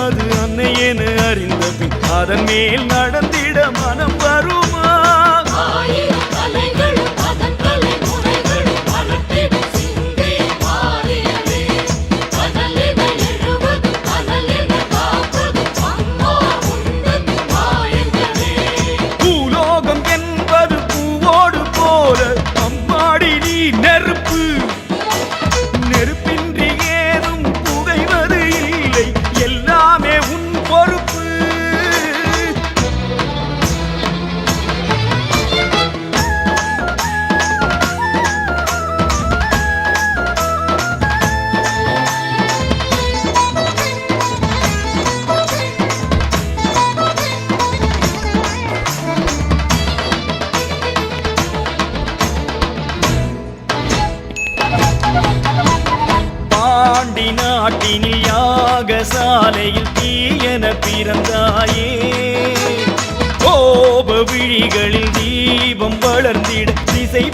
என்பது அன்னை என அறிந்த பின் அதன் மேல் நடந்திட மனம் வரும்?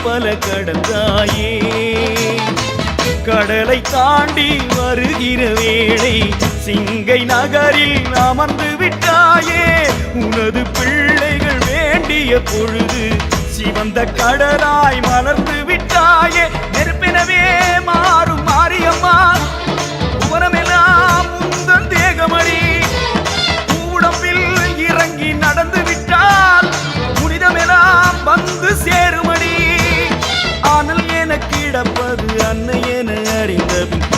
பல கடந்தாயே. கடலை தாண்டி வருகிற வேளை சிங்கை நகரில் அமர்ந்து விட்டாயே. உனது பிள்ளைகள் வேண்டிய பொழுது சிவந்த கடலாய் மலர்ந்து விட்டாயே. நெருப்பினவே மாறும் மாரியம்மா புவனமெல்லாம் உந்தன் தேகமடி. உடம்பில் இறங்கி நடந்து விட்டால் புனிதமெல்லாம் வந்து சேருமடி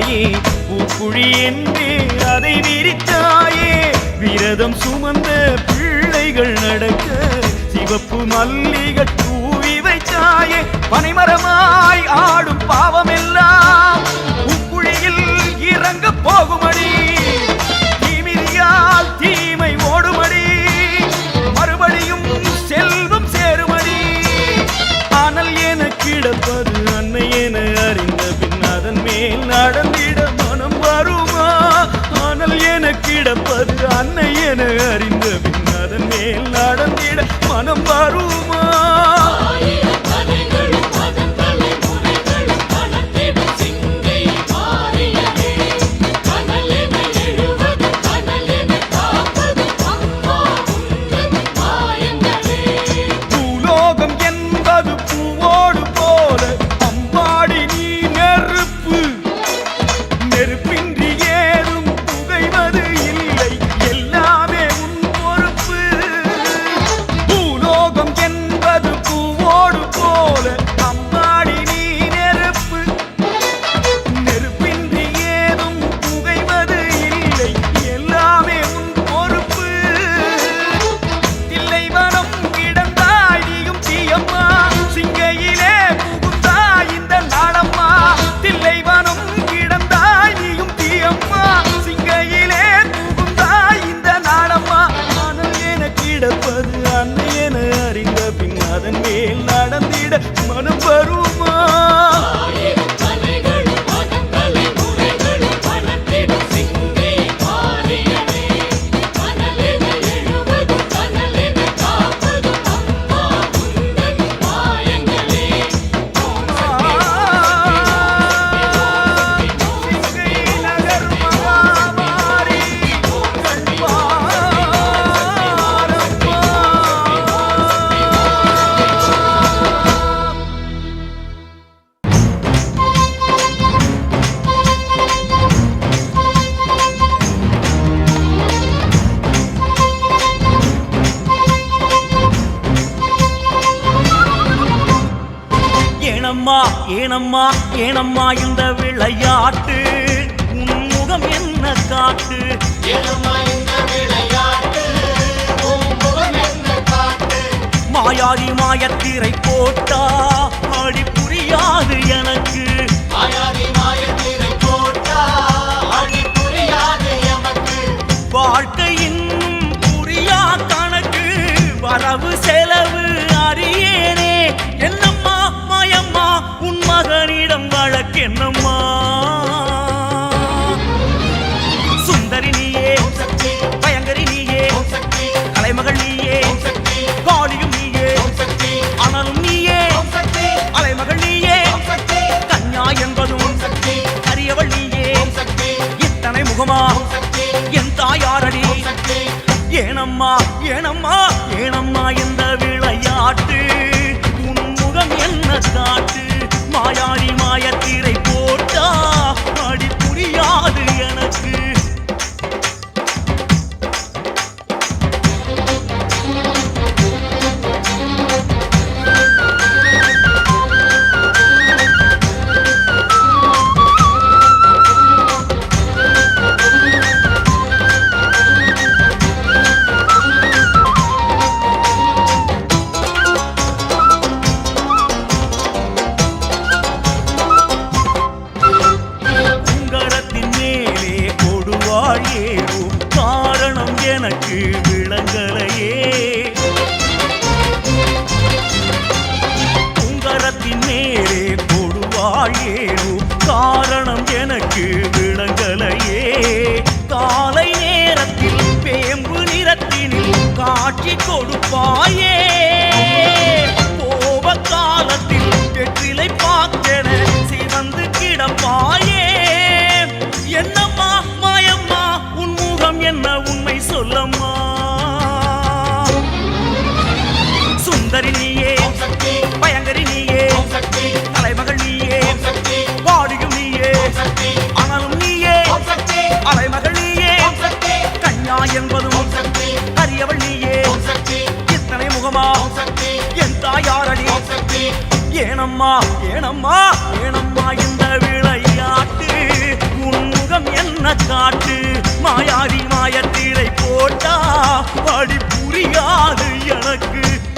தாயே பூக்குழி என்றே அதை விரித்தாயே. விரதம் சுமந்த பிள்ளைகள் நடக்க சிவப்பு மல்லிகள் தூவி வைத்தாயே. பனைமரமாய் ஆடும் பாவமெல்லாம் பூக்குழியில் இறங்க போகுமடி. மனம் வருமா ஏனம்மா ஏனம்மா ஏனம்மா இந்த விளையாட்டு? உன் முகம் என்ன காட்டு? மாயாதி மாயத்திரை போட்டா அடி புரியாது எனக்கு. வாழ்க்கை என்னம்மா? காரணம் எனக்கு விளங்கலையே. காலை நேரத்தில் பேம்பு நிறத்தினில் காட்சி கொடுப்பாயே. கோப காலத்தில் வெற்றிலை பார்த்தென கிடப்பாயே. என்னம்மா மாயம்மா உன் முகம் என்ன உண்மை சொல்லம்மா? அலைமகள் நீயே கண்ணா என்பதும் அரியவள் நீயே. இத்தனை முகமா? என் தாயாரடி. ஏனம்மா ஏனம்மா ஏனம்மா இந்த விளையாட்டு. உன்முகம் என்ன காட்டு? மாயாடி மாயத்திரை போட்டா படி புரியாது எனக்கு.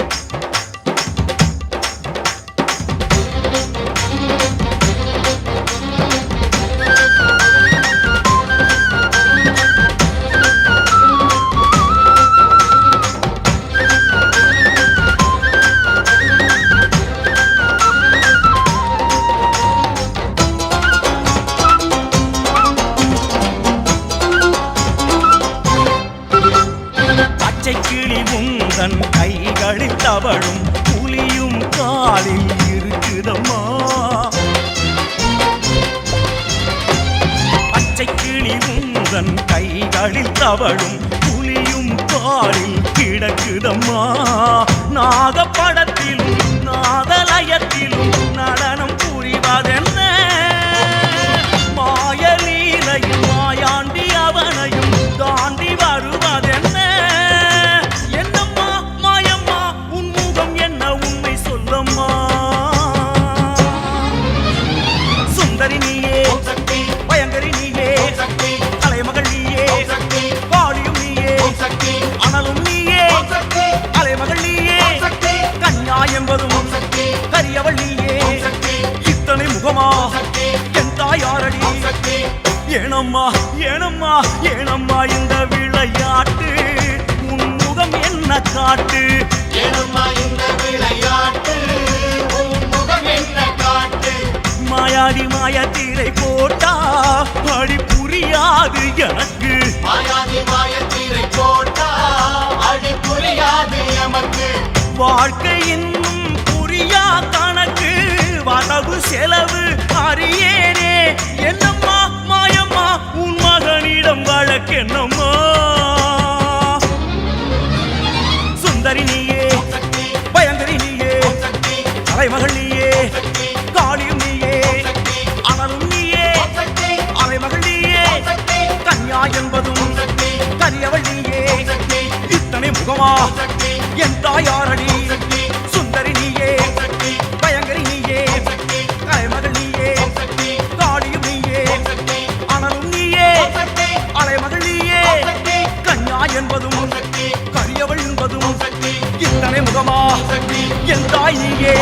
தவழும் புலியும் காலில் கிடக்குதம்மா. நாகப்படத் வாயத்திரை போட்டா அடி புரியாது எனக்கு. வாயத்திரை போட்டா அடி புரியாது எமக்கு. வாழ்க்கை இன்னும் புரியா கணக்கு வரவு செலவு அறியேனே. என்னம்மா மாயம்மா உன் மகனிடம் வழக்கென்னம்மா? சுந்தரி நீ என்பதும் கரியவள்ளியே இத்தனை முகமா? என் தாயாரடி. சுந்தரி நீயே. பயங்கரி நீயே. கலைமகள் நீயே. காளியும் நீயே. அனலும் நீயே. அலைமகள் நீயே. கண்ணா என்பதும் கரியவள் என்பதும் இத்தனை முகமா? என் தாய் நீயே.